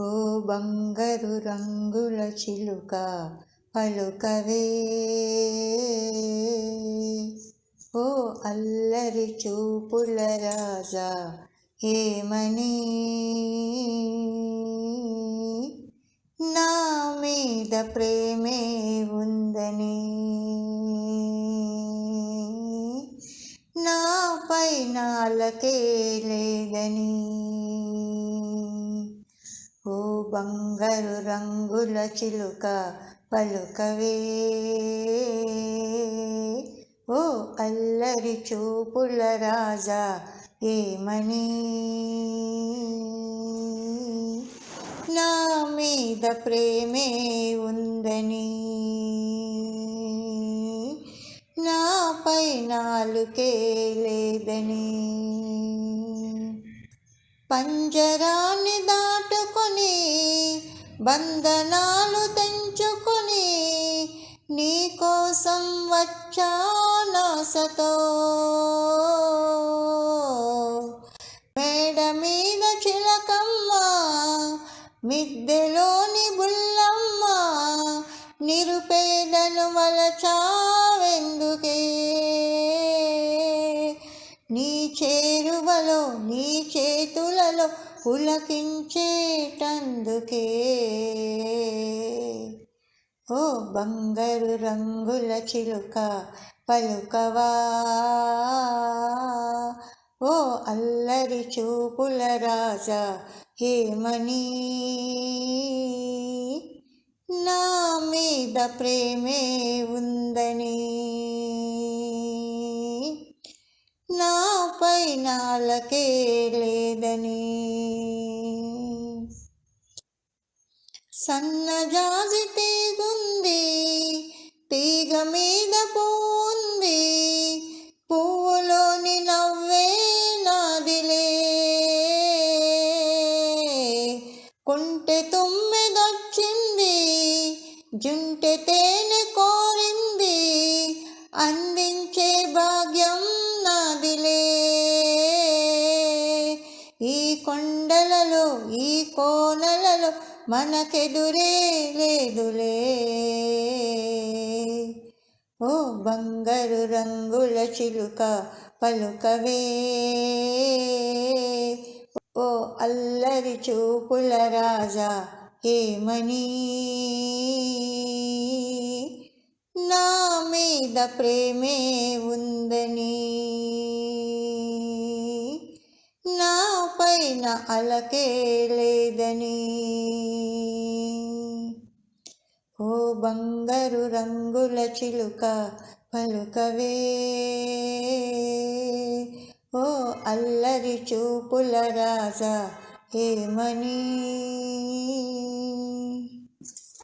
ఓ బంగారు రంగుల చిలుక పలుకవే. ఓ అల్లరి చూపుల రాజా ఏమని? నా మీద ప్రేమే ఉందని. నాపై నాలకే లేదని. బంగారు రంగుల చిలుక పలుకవే. ఓ అల్లరి చూపుల రాజా ఏమని? నా మీద ప్రేమే ఉందని. నాపై నాలుకే లేదని. పంజరాన్ని దాటుకొని బంధనాలు తెంచుకొని నీకోసం వచ్చానాసతో మేడ మీద చిలకమ్మ మిద్దెలోని బుల్లమ్మ నిరుపేదను వలచావెందుకే? నీ చేరువలో నీ చేతులలో పులకించేటందుకే ఓ బంగారు రంగుల చిలుక పలుకవా. ఓ అల్లరి చూపుల రాజా ఏమని నా మీద ప్రేమే ఉందని. నాపై నాలకే లేదని సన్నజాజి తీగుంది తీగ మీద పూంది పువ్వులోని నవ్వే నాదిలే. కుంటె తుమ్మెదొచ్చింది జుంటె తేనె కోరింది అందించే భాగ్యం నాదిలే. ఈ కొండలలో ఈ కోనలలో మనకెదురే లేదులే. ఓ బంగారు రంగుల చిలుక పలుకవే. ఓ అల్లరి చూపుల రాజా ఏమని నా మీద ప్రేమే ఉంద? అలకే లేదని ఓ బంగారు రంగుల చిలుక పలుకవే. ఓ అల్లరి చూపుల రాజా ఏమని